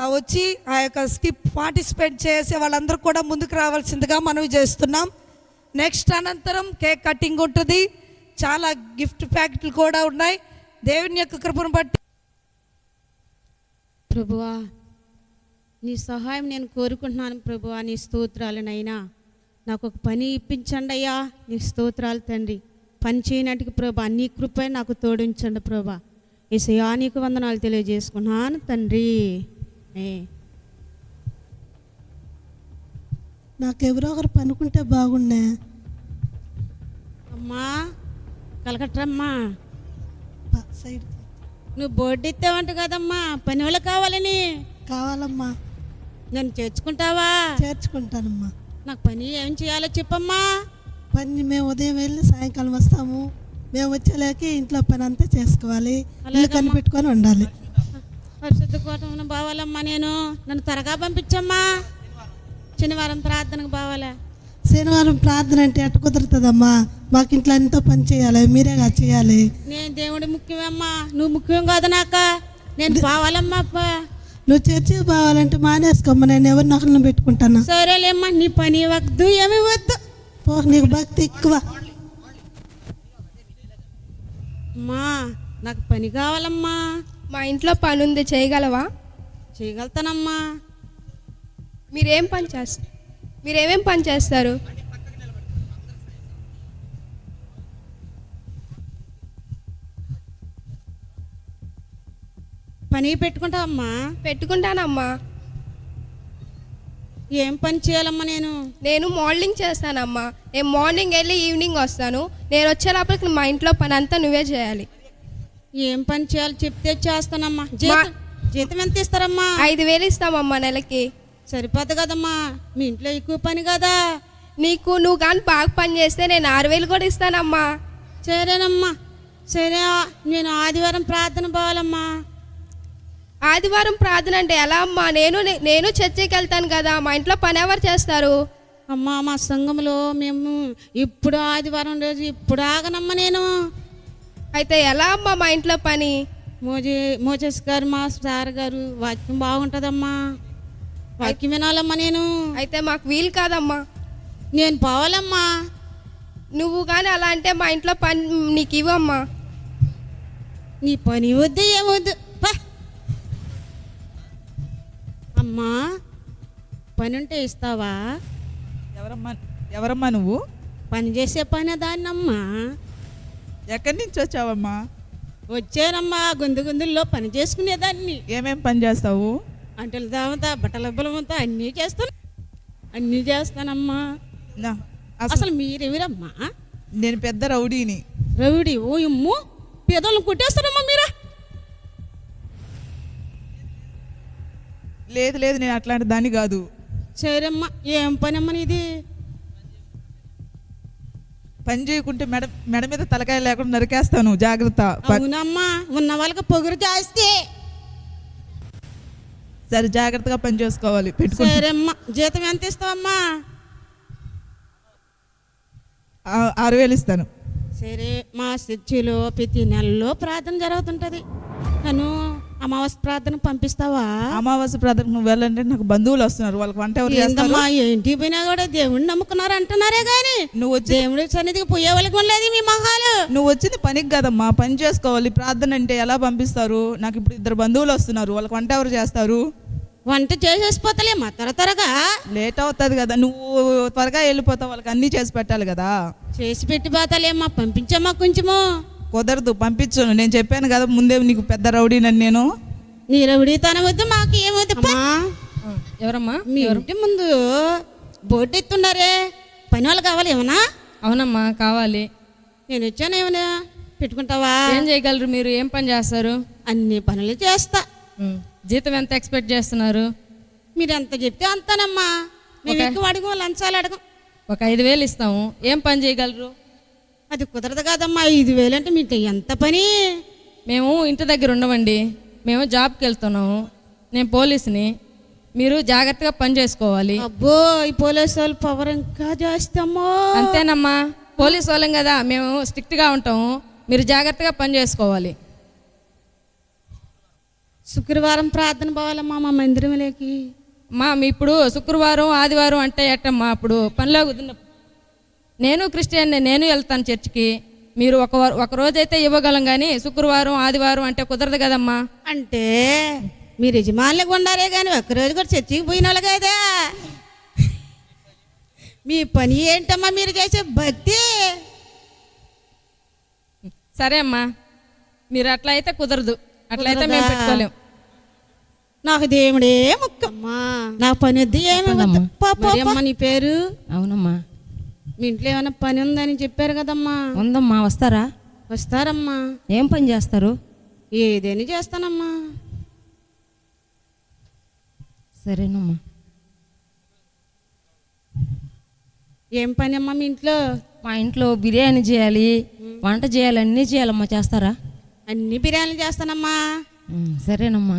ఆ వచ్చి ఆ యొక్క స్కిప్ పార్టిసిపేట్ చేసే వాళ్ళందరూ కూడా ముందుకు రావాల్సిందిగా మనవి చేస్తున్నాం. నెక్స్ట్ అనంతరం కేక్ కటింగ్ ఉంటుంది. చాలా గిఫ్ట్ ప్యాకెట్లు కూడా ఉన్నాయి. దేవుని యొక్క కృపను బట్టి ప్రభువా నీ సహాయం నేను కోరుకుంటున్నాను ప్రభువా నీ స్తోత్రాలనైనా. నాకు ఒక పని ఇప్పించండి అయ్యా నీ స్తోత్రాలు తండ్రి. పని చేయనట్టుకు ప్రభా నీ కృప నాకు తోడించండి ప్రభా. ఈ సయానికి వందనాలు తెలియజేసుకున్నాను తండ్రి. నాకెవరో ఒకరు పనుకుంటే బాగుండే. అమ్మా కలకట్రమ్మా సైడ్ నువ్వు బోర్డు ఇస్తావంట కదమ్మా పని వాళ్ళు కావాలని. కావాలమ్మా. నన్ను చేర్చుకుంటావా? చేర్చుకుంటానమ్మా. నాకు పని ఏం చేయాలో చెప్పమ్మా. పని మేము ఉదయం వెళ్ళి సాయంకాలం వస్తాము. మేము వచ్చేలాకి ఇంట్లో పని అంతా చేసుకోవాలి. ఇల్లు కనిపెట్టుకొని ఉండాలి. పరిశుద్ధ కోటం బావాలమ్మా నేను. నన్ను త్వరగా పంపించమ్మా. శనివారం ప్రార్థనకు బావాలా? శనివారం ప్రార్థన అంటే ఎట్ట కుదురుతుందమ్మా. మాకు ఇంట్లో ఎంతో పని చేయాలి మీరేగా చేయాలి. నేను దేవుడి ముఖ్యమమ్మా. నువ్వు ముఖ్యం కాదు నాక. నేను బావాలమ్మా అప్ప. నువ్వు చర్చికి పోవాలంటే మానేసుకోమ్మా నేను ఎవరిని ఒకరిని పెట్టుకుంటాను. సరేలేమ్మా నీ పని వద్దు ఏమి వద్దు. పో నీకు భక్తి ఎక్కువ. అమ్మా నాకు పని కావాలమ్మా. మా ఇంట్లో పని ఉంది చేయగలవా? చేయగలుగుతానమ్మా. మీరేం పని చేస్తారు మీరేమేం పని చేస్తారు? పని పెట్టుకుంటావమ్మా. పెట్టుకుంటానమ్మా. ఏం పని చేయాలమ్మా నేను? నేను మోడలింగ్ చేస్తానమ్మా. నేను మార్నింగ్ వెళ్ళి ఈవినింగ్ వస్తాను. నేను వచ్చే లోపలికి మా ఇంట్లో పని అంతా నువ్వే చేయాలి. ఏం పని చేయాలో? చెప్తే చేస్తానమ్మా. జీతం జీతం ఎంత ఇస్తారమ్మా? ఐదు వేలు ఇస్తామమ్మా నెలకి. సరిపోదు కదమ్మా. మీ ఇంట్లో ఎక్కువ పని కదా. నీకు నువ్వు కానీ బాగా పని చేస్తే నేను ఆరు వేలు కూడా ఇస్తానమ్మా. సరేనమ్మా. సరే నేను ఆదివారం ప్రార్థన పోవాలమ్మా. ఆదివారం ప్రార్థన అంటే ఎలా అమ్మా? నేను నేను చర్చికి వెళ్తాను కదా. మా ఇంట్లో పని ఎవరు చేస్తారు? అమ్మా మా సంఘంలో మేము ఇప్పుడు ఆదివారం రోజు ఇప్పుడు ఆగనమ్మా నేను. అయితే ఎలా అమ్మా మా ఇంట్లో పని? మోజే మోజస్ గారు మా సార్ గారు వాక్యం బాగుంటుందమ్మా. వాక్యం వినాలమ్మా నేను. అయితే మాకు వీలు కాదమ్మా. నేను పోవాలమ్మా. నువ్వు కానీ అలా అంటే మా ఇంట్లో పని నీకు ఇవ్వమ్మా. నీ పని వద్దు ఏమొద్దు పా. అమ్మా పని ఉంటే ఇస్తావా? ఎవరమ్మా ఎవరమ్మా నువ్వు? పని చేసే పని దాన్నమ్మా. ఎక్కడి నుంచి వచ్చావమ్మా? వచ్చానమ్మా గుందు గుందుల్లో పని చేసుకునేదాన్ని. ఏమేం పని చేస్తావు? అంటలు దామతా బట్టల బలమంతా అన్నీ చేస్తాను. అన్నీ చేస్తానమ్మా. అసలు మీరెవరమ్మా? నేను పెద్ద రౌడీని. రవిడి ఓ ఇమ్ము పేదలను కొట్టేస్తారమ్మా మీరా? లేదు లేదు నేను అట్లాంటి దాన్ని కాదు. సరేమ్మా ఏం పని అమ్మా నీది? పని చేయకుంటే మెడ మెడ మీద తలకాయ లేకుండా నరికేస్తాను జాగ్రత్త. అవునమ్మా ఉన్న వాళ్ళకి పొగురు జాస్తి. సరే జాగ్రత్తగా పని చేసుకోవాలి పెట్టుకుంటా. సరేమ్మా జీతం ఎంత ఇస్తావమ్మా? ఆరు వేలు ఇస్తాను. సరే మా చర్చిలో ప్రతి నెలలో ప్రార్థన జరుగుతుంటది. నన్ను అమావాస్య ప్రార్థన పంపిస్తావా? అమావాస్య ప్రార్థనకు నువ్వు వెళ్ళంటే నాకు బంధువులు వస్తున్నారు వాళ్ళకి వంట ఎవరు చేస్తారు? ఏందమ్మా ఏంటి పోయినా కూడా దేవుడిని నమ్ముకున్నారు అంటున్నారే గాని నువ్వు వచ్చి దేవుడి సన్నిధికి పోయే వాళ్ళకి ఉండలేదు మీ మొహాలు. నువ్వు వచ్చింది పనికి కదమ్మా పని చేసుకోవాలి ప్రార్థన అంటే ఎలా పంపిస్తారు? నాకు ఇప్పుడు ఇద్దరు బంధువులు వస్తున్నారు వాళ్ళకి వంట ఎవరు చేస్తారు? వంట చేసేసిపోతలేమ్మా త్వర త్వరగా. లేట్ అవుతుంది కదా నువ్వు త్వరగా వెళ్ళిపోతావు వాళ్ళకి అన్నీ చేసి పెట్టాలి కదా. చేసి పెట్టి పోతలేమ్మా పంపించమ్మా కొంచెము. కుదరదు పంపించను. నేను చెప్పాను కదా ముందే నీకు పెద్ద రౌడీనని నేను. నీ రవిడితనం వద్దు మాకు ఏమొద్దు. పా. ఎవరమ్మా? మీ ఇంటి ముందు బోర్డు ఎత్తున్నారే పని వాళ్ళు కావాలి ఏమన్నా? అవునమ్మా కావాలి. నేను వచ్చాను ఏమన్నా? పెట్టుకుంటావా? ఏం చేయగలరు మీరు? ఏం పని చేస్తారు? అన్ని పనులు చేస్తా. జీతం ఎంత ఎక్స్పెక్ట్ చేస్తున్నారు? మీరు ఎంత చెప్తే అంతానమ్మా. మేము ఎక్కువ అడగం లంచాలు అడగం. ఒక ఐదు వేలు ఇస్తాము. ఏం పని చేయగలరు? అది కుదరదు కాదమ్మా ఐదు వేలు అంటే మీకు ఎంత పని? మేము ఇంటి దగ్గర ఉండమండి. మేము జాబ్కి వెళ్తున్నాము. నేను పోలీసుని. మీరు జాగ్రత్తగా పని చేసుకోవాలి. అబ్బో ఈ పోలీసు వాళ్ళు పవర్ ఇంకా చేస్తామో అంతేనమ్మా. పోలీస్ వాళ్ళం కదా మేము స్ట్రిక్ట్గా ఉంటాము. మీరు జాగ్రత్తగా పని చేసుకోవాలి. శుక్రవారం ప్రార్థన పోవాలమ్మా మా మందిరంలోకి మా మీ ఇప్పుడు శుక్రవారం ఆదివారం అంటే ఎట్టమ్మా అప్పుడు పనిలో కుదిరిన నేను క్రిస్టియన్ నేను వెళ్తాను చర్చికి. మీరు ఒక వా- ఒక రోజైతే ఇవ్వగలం కానీ శుక్రవారం ఆదివారం అంటే కుదరదు కదమ్మా. అంటే మీరు యజమానులకు ఉండారే కానీ ఒక్కరోజు కూడా చర్చికి పోయిన వాళ్ళు కదా మీ పని ఏంటమ్మా మీరు చేసే భక్తి? సరే అమ్మా. మీరు అట్లా అయితే కుదరదు. అట్లయితే మేము కుదరదా? పెట్టుకోలేం. నాకు దేవుడే ముక్కమ్మా నా పని వద్దు ఏమి నీ పేరు? అవునమ్మా. మీ ఇంట్లో ఏమైనా పని ఉందని చెప్పారు కదమ్మా. ఉందమ్మా వస్తారా? వస్తారమ్మా. ఏం పని చేస్తారు? ఏదేని చేస్తానమ్మా. సరేనమ్మా. ఏం పని అమ్మా మీ ఇంట్లో? మా ఇంట్లో బిర్యానీ చేయాలి వంట చేయాలి అన్నీ చేయాలమ్మా చేస్తారా? అన్ని బిర్యానీలు చేస్తానమ్మా. ఉమ్, సరేనమ్మా.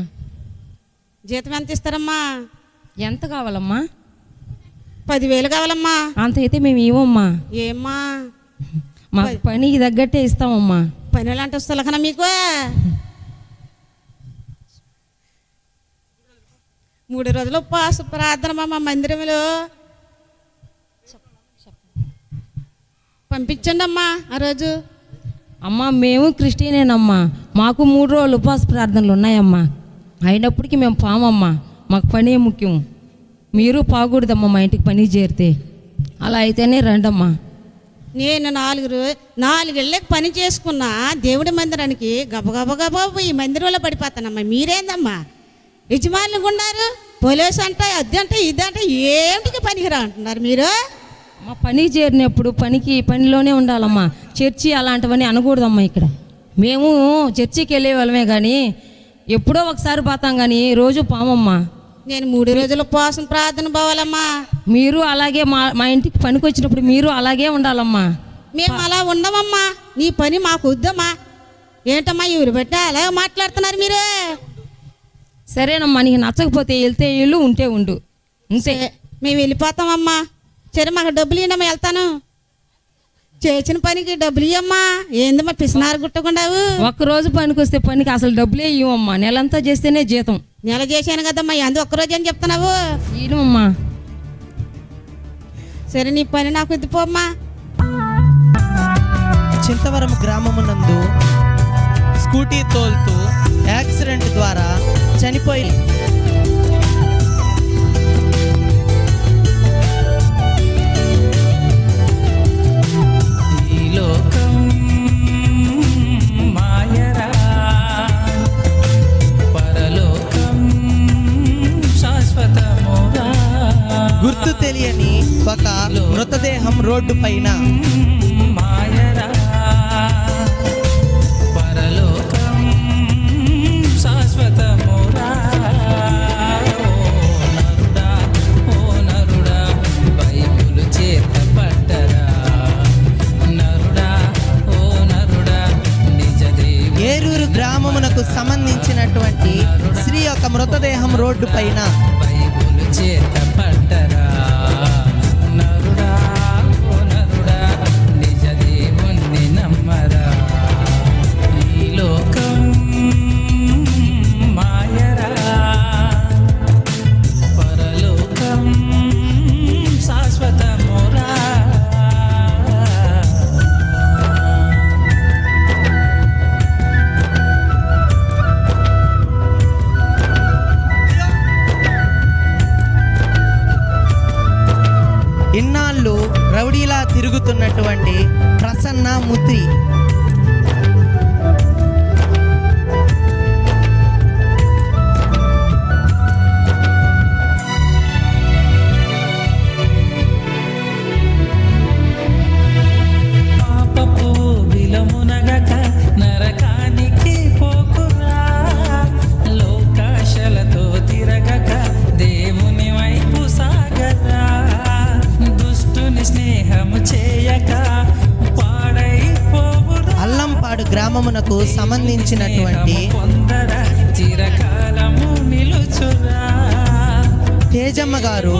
జీతం ఎంత ఇస్తారమ్మా? ఎంత కావాలమ్మా? పదివేలు కావాలమ్మా. అంత అయితే మేము ఇవ్వమ్మా. ఏమ్మా? మాకు పనికి తగ్గట్టే ఇస్తామమ్మా. పని అంటే వస్తలకనా మీకు? మూడు రోజులు ఉపవాస ప్రార్థన మా మా మందిరంలో. పంపించండి అమ్మా ఆ రోజు. అమ్మా మేము క్రిస్టియనేనమ్మా. మాకు మూడు రోజులు ఉపవాస ప్రార్థనలు ఉన్నాయమ్మా. అయినప్పటికీ మేము పామమ్మా. మాకు పనే ముఖ్యం. మీరు పాకూడదమ్మా మా ఇంటికి పని చేరితే. అలా అయితేనే రండమ్మా. నేను నాలుగు నాలుగేళ్ళకి పని చేసుకున్నా దేవుడి మందిరానికి గబగబ గబా ఈ మందిరంలో పడిపోతానమ్మా. మీరేందమ్మా? యజమానులు ఉన్నారు పోలీసు అంట అది అంటే ఇది అంటే ఏమిటికి పనికిరా అంటున్నారు మీరు? మా పని చేరినప్పుడు పనికి పనిలోనే ఉండాలమ్మా. చర్చి అలాంటివన్నీ అనకూడదమ్మా ఇక్కడ. మేము చర్చికి వెళ్ళే వాళ్ళమే కానీ ఎప్పుడో ఒకసారి పోతాం కానీ రోజు పామమ్మా. నేను మూడు రోజుల ఉపవాసం ప్రార్థన పోవాలమ్మా. మీరు అలాగే మా మా ఇంటికి పనికి వచ్చినప్పుడు మీరు అలాగే ఉండాలమ్మా. మేము అలా ఉండమమ్మా. నీ పని మాకు వద్దమ్మా. ఏంటమ్మా ఎవరు బట్టి అలా మాట్లాడుతున్నారు మీరు? సరేనమ్మా నీకు నచ్చకపోతే వెళ్తే వెళ్ళు ఉంటే ఉండు. అంతే. మేము వెళ్ళిపోతామమ్మా. సరే మాకు డబ్బులు ఇవ్వమ్మా వెళ్తాను. చేసిన పనికి డబ్బులు ఇవ్వమ్మా ఏందమ్మా పిసినారు గుట్టకుండావు? ఒక్క రోజు పనికి వస్తే పనికి అసలు డబ్బులే ఇవ్వమ్మా. నెలంతా చేస్తేనే జీతం. నెల చేశాను కదమ్మా అందు ఒక్కరోజు అని చెప్తున్నావు? ఇవ్వమ్మా సరే నీ పని నాకు ఇద్దిపోమ్మా చింతవరం గ్రామమునందు స్కూటీ తోలుతూ యాక్సిడెంట్ ద్వారా చనిపోయి ఈ లోకం గుర్తు తెలియని ఒక మృతదేహం రోడ్డు పైన. ఏరూరు గ్రామమునకు సంబంధించినటువంటి స్త్రీ యొక్క మృతదేహం రోడ్డు పైన. బైబులు చేత పట్టరా? రౌడీలా తిరుగుతున్నటువంటి ప్రసన్న ముద్రి సంబంధించినటువంటి తేజమ్మ గారు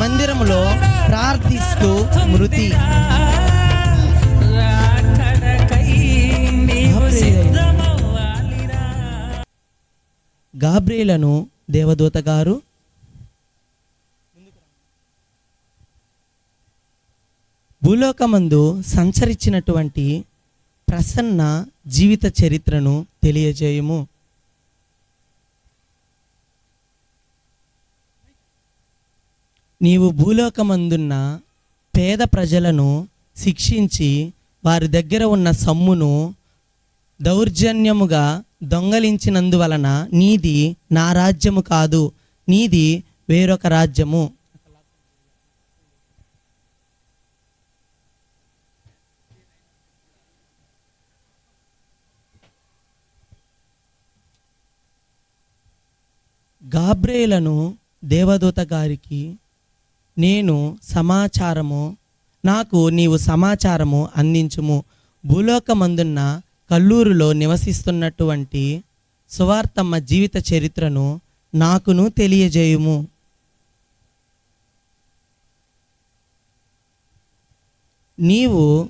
మందిరంలో ప్రార్థిస్తూ మృతి. రాకడకై దేవదూత గారు. భూలోకమందు సంచరించినటువంటి ప్రసన్న జీవిత చరిత్రను తెలియజేయము. నీవు భూలోకమందున్న పేద ప్రజలను శిక్షించి వారి దగ్గర ఉన్న సమ్మును దౌర్జన్యముగా దొంగలించినందువలన నీది నా రాజ్యము కాదు నీది వేరొక రాజ్యము. గాబ్రేలను దేవదూత గారికి నేను సమాచారము నాకు నీవు సమాచారము అందించుము. భూలోకమందున్న కల్లూరులో నివసిస్తున్నటువంటి సువార్తమ్మ జీవిత చరిత్రను నాకును తెలియజేయుము. నీవు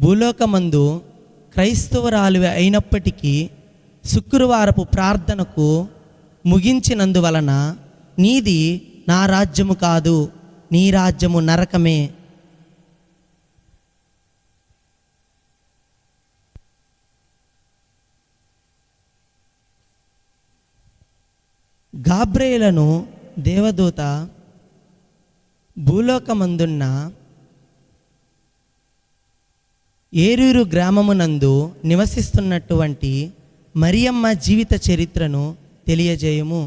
భూలోకమందు క్రైస్తవురాలివి అయినప్పటికీ శుక్రవారపు ప్రార్థనకు ముగించినందువలన నీది నా రాజ్యము కాదు నీ రాజ్యము నరకమే. గాబ్రేలను దేవదూత భూలోకమందున్న ఏరూరు గ్రామమునందు నివసిస్తున్నటువంటి మరియమ్మ జీవిత చరిత్రను తెలియజేయము.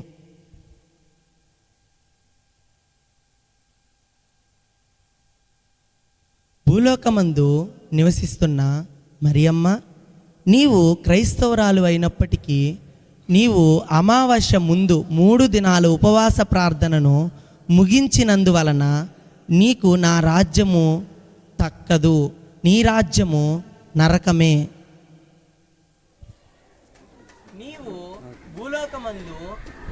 భూలోకమందు నివసిస్తున్న మరియమ్మ నీవు క్రైస్తవురాలు అయినప్పటికీ నీవు అమావాస్య ముందు మూడు దినాల ఉపవాస ప్రార్థనను ముగించినందువలన నీకు నా రాజ్యము తక్కదు నీ రాజ్యము నరకమే నీవు మందు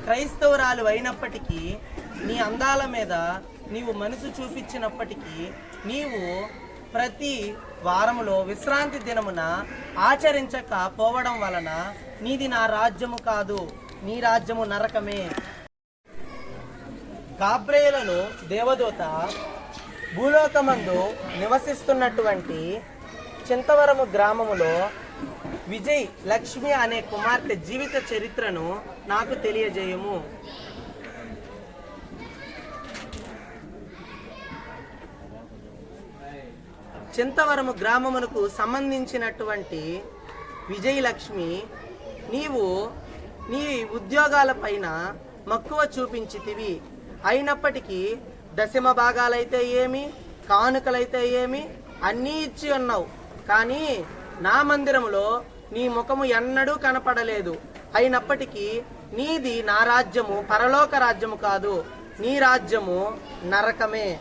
క్రైస్తవురాలు అయినప్పటికీ నీ అందాల మీద నీవు మనసు చూపించినప్పటికీ నీవు ప్రతి వారములో విశ్రాంతి దినమున ఆచరించక పోవడం వలన నీది నా రాజ్యము కాదు నీ రాజ్యము నరకమే. గాబ్రేలను దేవదూత భూలోకమందు నివసిస్తున్నటువంటి చింతవరము గ్రామములో విజయ్ లక్ష్మి అనే కుమార్తె జీవిత చరిత్రను నాకు తెలియజేయము. చింతవరము గ్రామమునకు సంబంధించినటువంటి విజయలక్ష్మి నీవు నీ ఉద్యోగాల పైన మక్కువ చూపించితివి. అయినప్పటికీ దశమ భాగాలైతే ఏమి కానుకలైతే ఏమి అన్నీ ఇచ్చి ఉన్నావు. కానీ నా మందిరములో నీ ముఖము ఎన్నడూ కనపడలేదు. అయినప్పటికీ నీది నా రాజ్యము పరలోక రాజ్యము కాదు. నీ రాజ్యము నరకమే.